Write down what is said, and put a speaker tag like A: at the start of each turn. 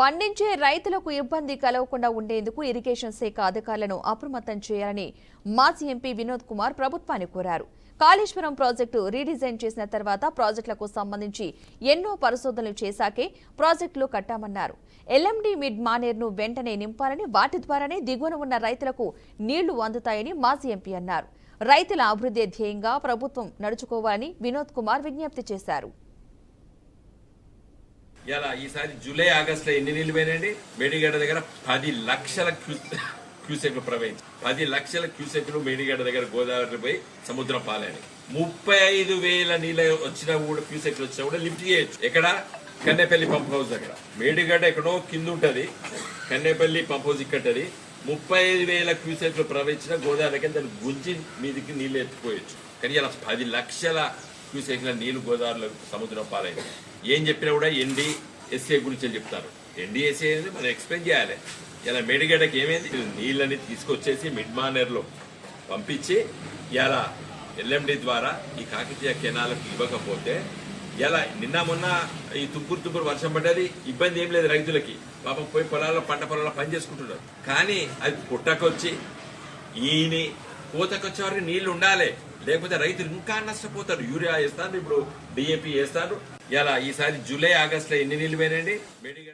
A: పండించే రైతులకు ఇబ్బంది కలగకుండా ఉండేందుకు ఇరిగేషన్ శాఖ అధికారులను అప్రమత్తం చేయాలని మాజీ ఎంపీ వినోద్ కుమార్ ప్రభుత్వాన్ని కోరారు. కాళేశ్వరం ప్రాజెక్టు రీడిజైన్ చేసిన తర్వాత ప్రాజెక్టులకు సంబంధించి ఎన్నో పరిశోధనలు చేశాకే ప్రాజెక్టులు కట్టామన్నారు. ఎల్ఎండి మిడ్ మానేర్ను వెంటనే నింపాలని వాటి ద్వారానే దిగువన ఉన్న రైతులకు నీళ్ళు అందుతాయని మాజీ ఎంపీ అన్నారు. రైతుల అభివృద్ధి ధ్యేయంగా ప్రభుత్వం నడుచుకోవాలని వినోద్ కుమార్ విజ్ఞప్తి చేశారు.
B: ఇలా ఈసారి జూలై ఆగస్టులో ఎన్ని నీళ్ళు పోయినాయండి? మేడిగడ్డ దగ్గర పది లక్షల క్యూ క్యూసెక్లు ప్రవహించి పది లక్షల క్యూసెక్లు మేడిగడ్డ దగ్గర గోదావరి పోయి సముద్రం పాలైన ముప్పై ఐదు వేల నీళ్ళ వచ్చినా కూడా క్యూసెక్లు వచ్చినా కూడా లిఫ్ట్ చేయొచ్చు. ఎక్కడ? కన్నెపల్లి పంప్ హౌస్ దగ్గర. మేడిగడ్డ ఎక్కడో కింద ఉంటుంది. కన్నెపల్లి పంప్ హౌస్ ఇక్కటది ముప్పై ఐదు వేల క్యూసెక్లు ప్రవహించిన గోదావరి దగ్గర దాన్ని గుంజి మీదికి నీళ్ళు ఎత్తుకోవచ్చు కానీ ఇలా పది లక్షల చూసేసిన నీళ్ళు గోదావరిలో సముద్రం పాలైంది. ఏం చెప్పినా కూడా ఎన్డీ ఎస్ఏ గురించి చెప్తారు. ఎన్డీఎస్ఏ అనేది మనం ఎక్స్ప్లెయిన్ చేయాలి. ఇలా మేడిగడ్డకి ఏమైంది? నీళ్ళని తీసుకొచ్చేసి మిడ్ మానర్లో పంపించి ఇలా ఎల్ఎండి ద్వారా ఈ కాకతీయ కెనాలకు ఇవ్వకపోతే ఇలా నిన్న మొన్న ఈ తుప్పురు తుప్పురు వర్షం పడ్డది. ఇబ్బంది ఏం లేదు రైతులకి. పాపం పోయి పొలాల్లో పంట పొలాల్లో పని చేసుకుంటున్నారు. కానీ అది పుట్టకొచ్చి ఈని కోతకొచ్చే వరకు నీళ్ళు ఉండాలి. లేకపోతే రైతులు ఇంకా నష్టపోతారు. యూరియా వేస్తారు ఇప్పుడు డిఏపి వేస్తారు ఇలా ఈసారి జూలై ఆగస్ట్లో ఎన్ని నీళ్ళు పోయినండి